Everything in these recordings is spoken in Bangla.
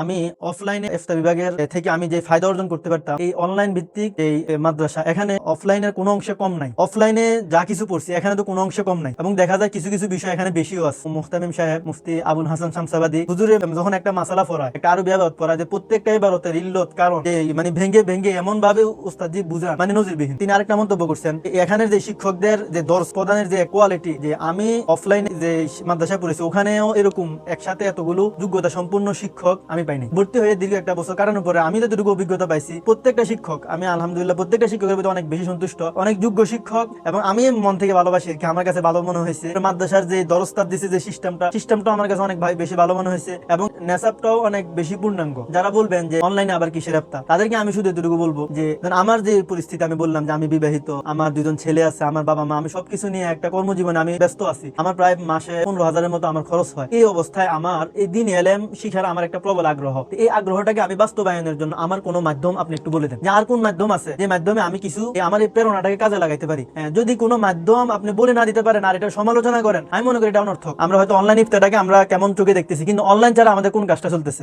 আমি অফলাইনে ইফতা বিভাগের থেকে আমি যে ফায়দা অর্জন করতে পারতাম, এই অনলাইন ভিত্তিক এই মাদ্রাসা, এখানে অফলাইনের কোনো অংশে কম নাই। অফলাইনে যা কিছু পড়ছি, এখানে তো কোনো অংশে কম নাই। এবং দেখা যায় কিছু কিছু বিষয় এখানে বেশিও আছে। মুহতামিম সাহেব, মুফতি আবুল হাসান শামসাবাদী হুজুরে যখন একটা মাসালা পড়ায়, একটা আরবি আবাদ পড়ায় যে প্রত্যেকটা ইবারতের ইল্লত কারণ মানে ভেঙ্গে ভেঙ্গে এমন ভাবে উস্তাদজি বুঝান মানে নজিরবিহীন। তিনি আরেকটা মন্তব্য করছেন, এখানের যে শিক্ষকদের যে দর্শ, প্রদানের যে কোয়ালিটি যে আমি অফলাইনে যে মাদ্রাসায় পড়েছি, ওখানেও এরকম একসাথে এতগুলো যোগ্যতা সম্পূর্ণ শিক্ষক আমি পাইনি। ভর্তি হয়ে দীর্ঘ একটা বছর কাটানোর পরে আমি যতটুকু অভিজ্ঞতা পাইছি, প্রত্যেকটা শিক্ষক, আমি আলহামদুলিল্লাহ প্রত্যেকটা শিক্ষকের প্রতি অনেক বেশি সন্তুষ্ট, অনেক যোগ্য শিক্ষক এবং আমি মন থেকে ভালোবাসি আর কি, আমার কাছে ভালো মনে হয়েছে। মাদ্রাসার যে দরস্তার দিছে যে সিস্টেমটা সিস্টেমটা আমার কাছে অনেক বেশি ভালো মনে হয়েছে এবং নেশাবটাও অনেক বেশি পূর্ণাঙ্গ। যারা বলবেন যে অনলাইনে আবার কিসের আপ্তা তাদেরকে আমি শুধু এতটুকু বলব যে আমার যে পরিস্থিতি, আমি বললাম যে আমি বিবাহিত, আমার দুজন ছেলে আছে, আমার বাবা মা, আমি সবকিছু নিয়ে একটা কর্মজীবনে আমি ব্যস্ত আছি। আমার প্রায় মাসে পনেরো হাজারের মতো আমার খরচ হয়। এই অবস্থায় আমার এই দিন এলেম শিখার আমার একটা প্রবল আগ্রহ। এই আগ্রহটাকে আমি বাস্তবায়নের জন্য আমার কোনো মাধ্যম আপনি একটু বলে দেন। যে আর কোন মাধ্যম আছে? যে মাধ্যমে আমি কিছু আমার এই প্রেরণাটাকে কাজে লাগাইতে পারি। হ্যাঁ, যদি কোনো মাধ্যম আপনি বলে না দিতে পারেন আর এটা সমালোচনা করেন আমি মনে করি এটা অনর্থক। আমরা হয়তো অনলাইন ইফতারটাকে আমরা কেমন চোখে দেখতেছি কিন্তু অনলাইন ছাড়া আমাদের কোন কাজটা চলতেছে?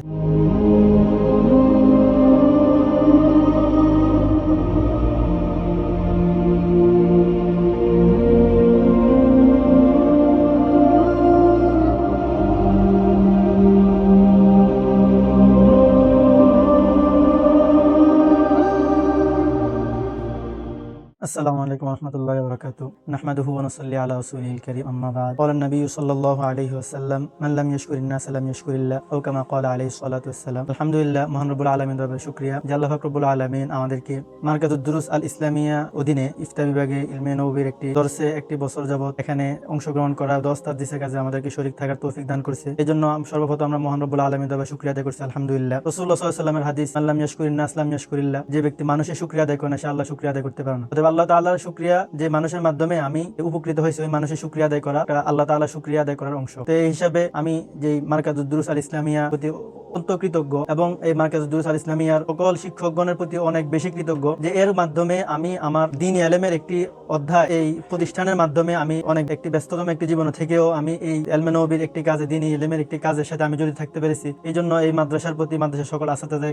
السلام عليكم ورحمة الله وبركاته نحمده ونصلي على رسوله الكريم أما بعد قال النبي صلى الله عليه وسلم من لم يشكر الناس لم يشكر الله أو كما قال عليه الصلاة والسلام الحمد لله মহান রব্বুল আলমিন রবের শুক্রিয়া যে আল্লাহ পাক রব্বুল আলমিন আমাদেরকে মার্কাতুদ দুরুস আল ইসলামিয়া অধীনে ইফতা বিভাগে ইলমে নবীর একটি দর্শে একটি বছর যাবত এখানে অংশগ্রহণ করা দশ তার দিশে কাজে আমাদেরকে শরীর থাকার তৌফিক দান করছে এই জন্য আম- সর্বপ্রথম আমরা মহান রব্বুল আলমিন রবের শুক্রিয়া আদায় করছি আলহামদুলিল্লাহ রসুল্লাহ সাল্লামের হাদিস আল্লাহ ইয়াশকুরিন্না আসলাম ইয়াশকুরিল্লাহ যে ব্যক্তি মানুষের শুক্রিয়া আদায় করে না সে আল্লাহ শুক্রিয়া আদায় করতে পারে না অতএব আল্লাহ তাআলার শুক্রিয়া যে মানুষের মাধ্যমে আমি উপকৃত হয়েছি, ওই মানুষের শুক্রিয়া আদায় করা আল্লাহ তাআলা শুক্রিয়া আদায় করার অংশ। তো এই হিসাবে আমি যে মার্কাজুদ্দুরুস আল ইসলামিয়া প্রতি অত্যন্ত কৃতজ্ঞ এবং এই মার্কাজুদ্দুরুস আল ইসলামিয়ার সকল শিক্ষকগণের প্রতি অনেক বেশি কৃতজ্ঞ যে এর মাধ্যমে আমি আমার দিন এলেমের একটি অধ্যায়, এই প্রতিষ্ঠানের মাধ্যমে আমি অনেক একটি ব্যস্ততম একটি জীবন থেকেও আমি এই এলমে নবীর একটি কাজে, দিন এলেমের একটি কাজের সাথে আমি জড়িত থাকতে পেরেছি। এই জন্য এই মাদ্রাসার প্রতি, মাদ্রাসার সকল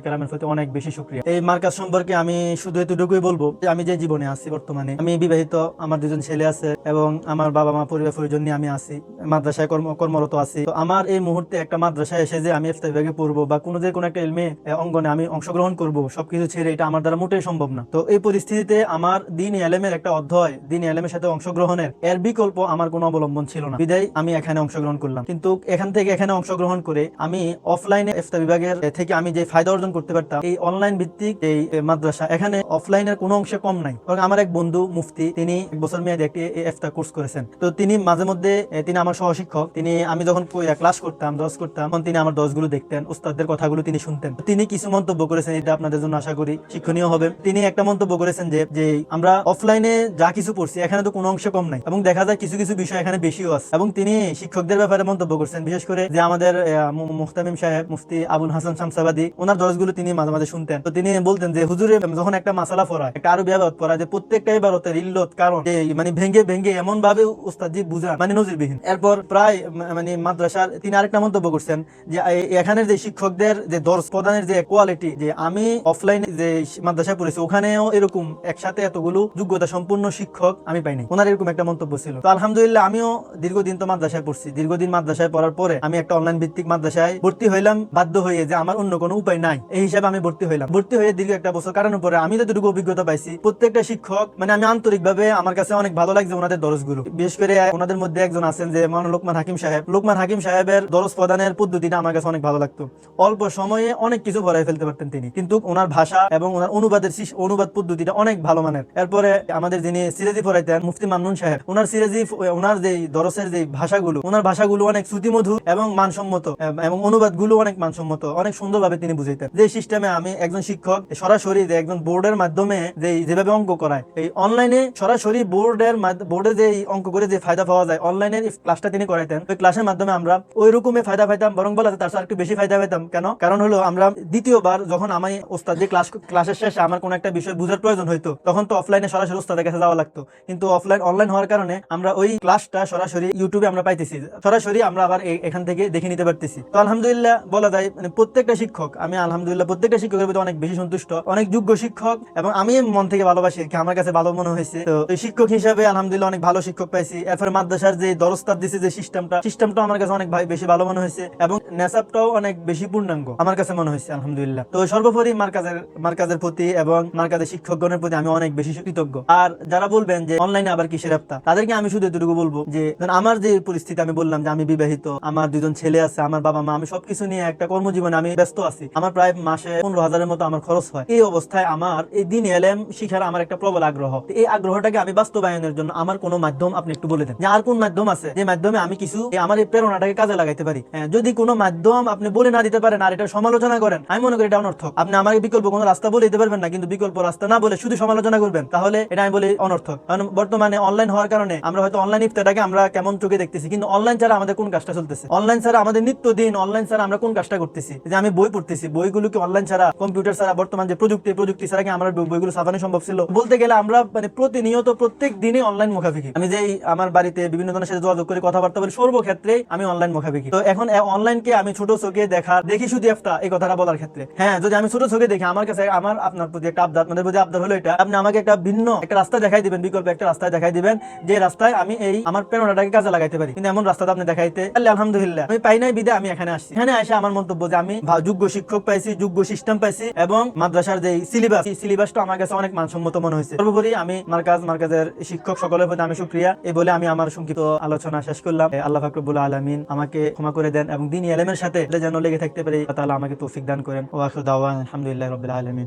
কেরামের প্রতি অনেক বেশি সুক্রিয়া এই মার্কাজ সম্পর্কে আমি শুধু এতটুকুই বলব যে আমি যে জীবনে আছি বর্তমানে। আমি বিবাহিত আমার দুজন ছেলে আছে এবং আমার বাবা মা পরিবার পরিজন নিয়ে আমি আছি। মাদ্রাসায় কর্ম কর্মরত আছি। তো আমার এই মুহূর্তে একটা মাদ্রাসায় এসে যে আমি ইফতার বিভাগে পড়ব বা কোনো যে কোনো একটা আহ, অঙ্গনে আমি অংশগ্রহণ করব সবকিছু ছেড়ে এটা আমার দ্বারা মোটেই সম্ভব না। তো এই পরিস্থিতিতে আমার দিন এলেমের একটা অধ্যয় দিন এলেমের সাথে অংশগ্রহণের এর বিকল্প আমার কোনো অবলম্বন ছিল না। বিদায় আমি এখানে অংশগ্রহণ করলাম। কিন্তু এখান থেকে এখানে অংশগ্রহণ করে আমি অফলাইনে ইফতার বিভাগের থেকে আমি যে ফায়দা অর্জন করতে পারতাম এই অনলাইন ভিত্তিক এই মাদ্রাসা এখানে অফলাইনের কোনো অংশে কম নাই। কারণ আমার এক বন্ধু মুফতি, তিনি বছর মেয়াদে একটি ইফতার কোর্স করেছেন। তো তিনি মাঝে মধ্যে তিনি আমার সহশিক্ষক, তিনি আমি যখন ক্লাস করতাম, দশ করতাম, তখন তিনি আমার দশগুলো দেখতেন, উস্তাদদের কথাগুলো তিনি শুনতেন। তিনি কিছু মন্তব্য করেছেন, এটা আপনাদের জন্য আশা করি শিক্ষণীয় হবে। তিনি একটা মন্তব্য করেছেন যে যে আমরা অফলাইনে যা কিছু পড়ছি, এখানে তো কোনো অংশে কম নাই, এবং দেখা যায় কিছু কিছু বিষয় এখানে বেশিও আছে। এবং তিনি শিক্ষকদের ব্যাপারে মন্তব্য করছেন, বিশেষ করে যে আমাদের মুহতামিম সাহেব, মুফতি আবুল হাসান শামসাবাদী, ওনার দরজগুলো তিনি মাঝে মাঝে শুনতেন। তো তিনি বলতেন যে, হুজুরে, যখন একটা মাসালা পড়ায়, একটা আরবি আবাদ পড়ায় যে প্রত্যেকটা ইবারতের ইল্লত, কারণ মানে ভেঙ্গে ভেঙ্গে এমন ভাবে উস্তাদজি বুঝান মানে নজিরবিহীন। এরপর প্রায় মানে মাদ্রাসার তিনি আরেকটা মন্তব্য করছেন, যে এখানের যে শিক্ষকদের যে দর্শ প্রদানের যে কোয়ালিটি যে আমি অফলাইনে যে মাদ্রাসায় পড়েছি, ওখানেও এরকম একসাথে এতগুলো যোগ্যতা সম্পূর্ণ শিক্ষক আমি পাইনি। ওনার এরকম একটা মন্তব্য ছিল। তো আলহামদুলিল্লাহ আমিও দীর্ঘদিন তো মাদ্রাসায় পড়ছি। দীর্ঘদিন মাদ্রাসায় পড়ার পরে আমি একটা অনলাইন ভিত্তিক মাদ্রাসায় ভর্তি হইলাম, বাধ্য হয়ে যে আমার অন্য কোনো উপায় নাই। এই হিসাবে আমি ভর্তি হইলাম। ভর্তি হয়ে দীর্ঘ একটা বছর কাটানোর পরে আমি যতটুকু অভিজ্ঞতা পাইছি, প্রত্যেকটা শিক্ষক মানে আমি আন্তরিক ভাবে আমার কাছে অনেক ভালো লাগছে ওনাদের দরজগুলো। বিশেষ করে ওনাদের মধ্যে একজন আছেন যে মান লোকমান হাকিম সাহেব। লোকমান হাকিম সাহেবের দরজ প্রদানের পদ্ধতিটা আমার কাছে অনেক ভালো লাগতো। অল্প সময়ে অনেক কিছু ভরাই ফেলতে পারতেন তিনি। কিন্তু ওনার ভাষা এবং ওনার অনুবাদের অনুবাদ পদ্ধতিটা অনেক ভালো মানের। এরপরে আমাদের যিনি সিরাজি পড়াইতেন মুফতি মামনুন সাহেব, ওনার সিরাজি ওনার যে দরসের যে ভাষাগুলো, ওনার ভাষাগুলো অনেক শ্রুতিমধুর এবং মানসম্মত এব- এবং অনুবাদগুলো অনেক মানসম্মত, অনেক সুন্দরভাবে তিনি বুঝাইতেন। যে সিস্টেমে আমি একজন শিক্ষক, সরাসরি যে একজন বোর্ডের মাধ্যমে যে যেভাবে অঙ্ক করায় এই অনলাইনে সরাসরি বোর্ডের বোর্ডে যে অঙ্ক করে যে ফায়দা পাওয়া যায় অনলাইনের ক্লাসটা তিনি করাইতেন। ওই ক্লাসের মাধ্যমে আমরা ওই রকমের ফায়দা পাইতাম, বরং বলা তার একটু বেশি ফায়দা পাইতাম। কেন? কারণ হলো আমরা দ্বিতীয়বার যখন আমি ওস্তাদ যে ক্লাস ক্লাসের শেষে আমার কোনো একটা বিষয় বোঝার প্রয়োজন হইতো, তখন তো অফলাইনে সরাসরি ওস্তাদের কাছে যাওয়া লাগতো। কিন্তু অফলাইন অনলাইন হওয়ার কারণে আমরা ওই ক্লাসটা সরাসরি ইউটিউবে আমরা পাইতেছি। সরাসরি আমরা আবার এখান থেকে দেখে নিতে পারতেছি। তো আলহামদুলিল্লাহ বলা যায় মানে প্রত্যেকটা শিক্ষক, আমি আলহামদুলিল্লাহ প্রত্যেকটা শিক্ষকের প্রতি অনেক বেশি সন্তুষ্ট, অনেক যোগ্য শিক্ষক, এবং আমি মন থেকে ভালোবাসি আমার কাছে ভালো মনে হয়েছে। তো শিক্ষক হিসাবে আলহামদুলিল্লাহ অনেক ভালো শিক্ষক পাইছি। এরপরে মাদ্রাসার যে দরস্তার দিছে যে সিস্টেমটা সিস্টেমটা আমার কাছে অনেক বেশি ভালো মনে হয়েছে এবং নেশাবটাও অনেক বেশি পূর্ণাঙ্গ আমার কাছে মনে হয়েছে, আলহামদুলিল্লাহ। তো সর্বোপরি মার্কাজের মার্কাজের প্রতি এবং মার্কাজের শিক্ষকগণের প্রতি আমি অনেক বেশি কৃতজ্ঞ। আর যারা বলবেন যে অনলাইনে আবার কিসের আপ্তা তাদেরকে আমি শুধু এতটুকু বলব যে আমার যে পরিস্থিতি আমি বললাম যে আমি বিবাহিত, আমার দুজন ছেলে আছে, আমার বাবা মা, আমি সবকিছু নিয়ে একটা কর্মজীবনে আমি ব্যস্ত আছি। আমার প্রায় মাসে পনেরো হাজারের মতো আমার খরচ হয়। এই অবস্থায় আমার এই দিন এলএম শিখার আমার একটা প্রবল আগ্রহ। এই আগ্রহটাকে আমি বাস্তবায়নের জন্য আমার কোনো মাধ্যম আপনি একটু বলে দেন। আর কোন মাধ্যম আছে? যে মাধ্যমে আমি কিছু আমার এই প্রেরণাটাকে কাজে লাগাইতে পারি। হ্যাঁ, যদি কোনো মাধ্যম আপনি বলে না দিতে পারেন আর এটা সমালোচনা করেন আমি মনে করি এটা অনর্থক। আপনি আমাকে বিকল্প কোনো রাস্তা বলে দিতে পারবেন না কিন্তু বিকল্প রাস্তা না বলে শুধু সমালোচনা করবেন তাহলে এটা আমি বলি অনর্থক। কারণ বর্তমানে অনলাইন হওয়ার কারণে আমরা হয়তো অনলাইন ইফতারটাকে আমরা কেমন চোখে দেখতেছি কিন্তু অনলাইন ছাড়া আমাদের কোন কাজটা চলতেছে? অনলাইন ছাড়া আমাদের নিত্যদিন অনলাইন ছাড়া আমরা কোন কাজটা করতেছি? যে আমি বই পড়তেছি বইগুলো কি অনলাইন ছাড়া কম্পিউটার ছাড়া বর্তমান যে প্রযুক্তি প্রযুক্তি ছাড়া কি আমরা বইগুলো ছাপানো সম্ভব ছিল? বলতে গেলে আমরা মানে প্রতিনিয়ত প্রত্যেক দিনে অনলাইন মুখাফিকি আমি যে আমার বাড়িতে বিভিন্ন জনের সাথে যোগাযোগ করে কথাবার্তা বলি, সর্বক্ষেত্রে আমি অনলাইন মুখাফিকি তো এখন অনলাইনকে আমি ছোট চোখে দেখা, দেখি শুধু একটা এই কথাটা বলার ক্ষেত্রে। হ্যাঁ যদি আমি ছোট চোখে দেখি, আমার কাছে আমার, আপনার প্রতি একটা আবদার, আপনাদের প্রতি আবদার হলো এটা, আপনি আমাকে একটা ভিন্ন একটা রাস্তা দেখাই দিবেন, বিকল্প একটা রাস্তায় দেখাই দিবেন, যে রাস্তায় আমি এই আমার প্রেরণাটাকে কাজে লাগাইতে পারি। কিন্তু এমন রাস্তাটা আপনি দেখাইতে পারলে আলহামদুলিল্লাহ, আমি পাই নাই বিদে, আমি এখানে আসছি। এখানে এসে আমার মন্তব্য যে আমি যোগ্য শিক্ষক পাইছি, যোগ্য সিস্টেম পাইছি, এবং মাদ্রাসার যে সিলেবাস সিলেবাসটা আমার কাছে অনেক মানসম্মত মনে হয়েছে। সর্বোপরি আমি মার্কাজ, মার্কাজের শিক্ষক সকলের প্রতি আমি সুক্রিয়া। এই বলে আমি আমার সংক্ষিপ্ত আলোচনা শেষ করলাম। আল্লাহ ফাকরুল আলমিন আমাকে ক্ষমা করে দেন এবং দিন এলেমের সাথে যেন লেগে থাকতে পারি তাহলে আমাকে তৌফিক দান করেন। ও আখর দাওয়ান আলহামদুলিল্লাহ রবিল আলমিন।